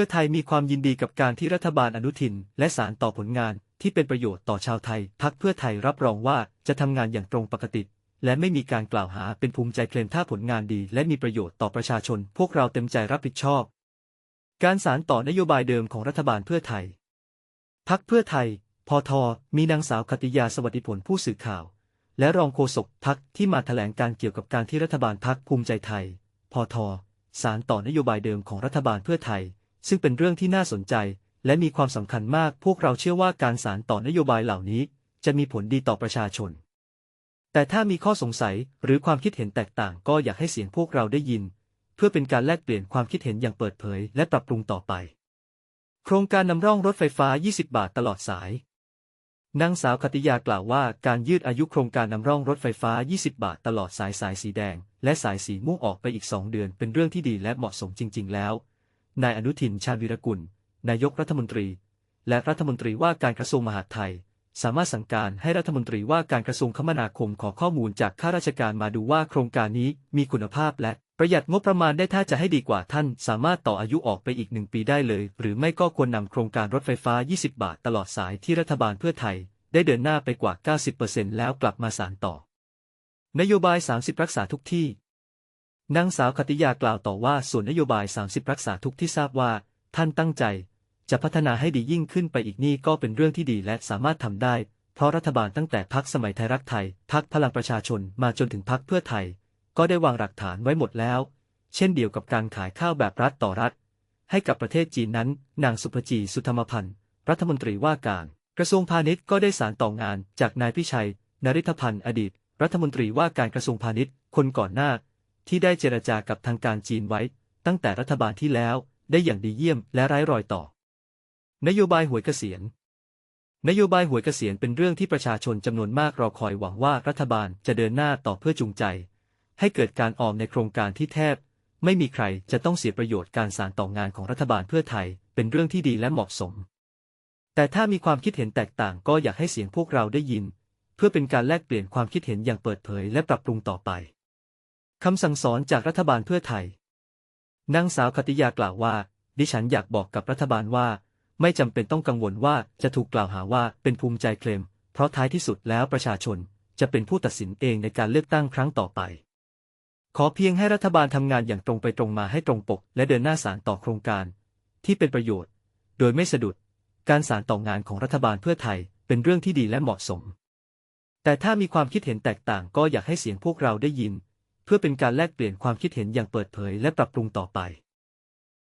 พื่อไทยมีความยินดีกับการที่รัฐบาลอนุทิน และสารต่อผลงานที่เป็นประโยชน์ต่อชาวไทย พักเพื่อไทยรับรองว่าจะทำงานอย่างตรงปกติ และไม่มีการกล่าวหาเป็นภูมิใจเคลมถ้าผลงานดี และมีประโยชน์ต่อประชาชน พวกเราเต็มใจรับผิดชอบ การสารต่อนโยบายเดิมของรัฐบาลเพื่อไทย พักเพื่อไทย พอทอมีนางสาวคติยาสวัสดิผลผู้สื่อข่าว และรองโฆษกพักที่มาแถลงการเกี่ยวกับการที่รัฐบาลพักภูมิใจไทย พอทอสารต่อนโยบายเดิมของรัฐบาลเพื่อไทย ซึ่งเป็นเรื่องที่น่าสนใจ และมีความสำคัญมากพวกเราเชื่อว่าการสารต่อนโยบายเหล่านี้ จะมีผลดีต่อประชาชน แต่ถ้ามีข้อสงสัยหรือความคิดเห็นแตกต่างก็อยากให้เสียงพวกเราได้ยิน เพื่อเป็นการแลกเปลี่ยนความคิดเห็นอย่างเปิดเผย และปรับปรุงต่อไป โครงการนำร่องรถไฟฟ้า 20 บาทตลอดสายนางสาวคติยากล่าวว่าการยืดอายุโครงการนำร่องรถไฟฟ้า 20 บาทตลอดสายสายสีแดง และสายสีม่วงออกไปอีก 2 เดือนเป็นเรื่องที่ดีและเหมาะสมจริง ๆ แล้ว นายอนุทินชาญวิรกุล นายกรัฐมนตรี และรัฐมนตรีว่าการกระทรวงมหาดไทย สามารถสั่งการให้รัฐมนตรีว่าการกระทรวงคมนาคมขอข้อมูลจากข้าราชการมาดูว่าโครงการนี้มีคุณภาพและประหยัดงบประมาณได้ถ้าจะให้ดีกว่าท่าน สามารถต่ออายุออกไปอีกหนึ่งปีได้เลย หรือไม่ก็ควรนำโครงการรถไฟฟ้า 20 บาทตลอดสายที่รัฐบาลเพื่อไทย ได้เดินหน้าไปกว่า 90%แล้วกลับมาสานต่อ นโยบาย 30 รักษาทุกที่ นางสาวคติยากล่าวต่อว่าส่วนนโยบาย 30 รักษาทุกที่ทราบว่า ท่านตั้งใจ จะพัฒนาให้ดียิ่งขึ้นไปอีกนี่ก็เป็นเรื่องที่ดีและสามารถทำได้ เพราะรัฐบาลตั้งแต่พักสมัยไทยรักไทยพักพลังประชาชนมาจนถึงพักเพื่อไทย ก็ได้วางหลักฐานไว้หมดแล้ว เช่นเดียวกับการขายข้าวแบบรัฐต่อรัฐ ให้กับประเทศจีนนั้น นางสุภจีสุธรรมพันธ์รัฐมนตรีว่าการ กระทรวงพาณิชย์ก็ได้สารต่องานจากนายพิชัย นริธพันธ์อดีต รัฐมนตรีว่าการกระทรวงพาณิชย์ คนก่อนหน้า ที่ได้เจรจากับทางการจีนไว้ ตั้งแต่รัฐบาลที่แล้วได้อย่างดีเยี่ยมและไร้รอยต่อ นโยบายหวยเกษียณ นโยบายหวยเกษียณเป็นเรื่องที่ประชาชนจำนวนมากรอคอยหวังว่ารัฐบาลจะเดินหน้าต่อเพื่อจูงใจ ให้เกิดการออมในโครงการที่แทบ ไม่มีใครจะต้องเสียประโยชน์การสานต่องานของรัฐบาลเพื่อไทย เป็นเรื่องที่ดีและเหมาะสม แต่ถ้ามีความคิดเห็นแตกต่างก็อยากให้เสียงพวกเราได้ยิน เพื่อเป็นการแลกเปลี่ยนความคิดเห็นอย่างเปิดเผยและปรับปรุงต่อไป คำสั่งสอนจากรัฐบาลเพื่อไทย นางสาวคติยากล่าวว่า ดิฉันอยากบอกกับรัฐบาลว่า ไม่จำเป็นต้องกังวลว่าจะถูกกล่าวหาว่าเป็นภูมิใจเคลม เพราะท้ายที่สุดแล้วประชาชนจะเป็นผู้ตัดสินเองในการเลือกตั้งครั้งต่อไป ขอเพียงให้รัฐบาลทำงานอย่างตรงไปตรงมาให้ตรงปก และเดินหน้าสารต่อโครงการ ที่เป็นประโยชน์ โดยไม่สะดุด การสารต่องานของรัฐบาลเพื่อไทยเป็นเรื่องที่ดีและเหมาะสม แต่ถ้ามีความคิดเห็นแตกต่างก็อยากให้เสียงพวกเราได้ยิน เพื่อเป็นการแลกเปลี่ยนความคิดเห็นอย่างเปิดเผยและปรับปรุงต่อไป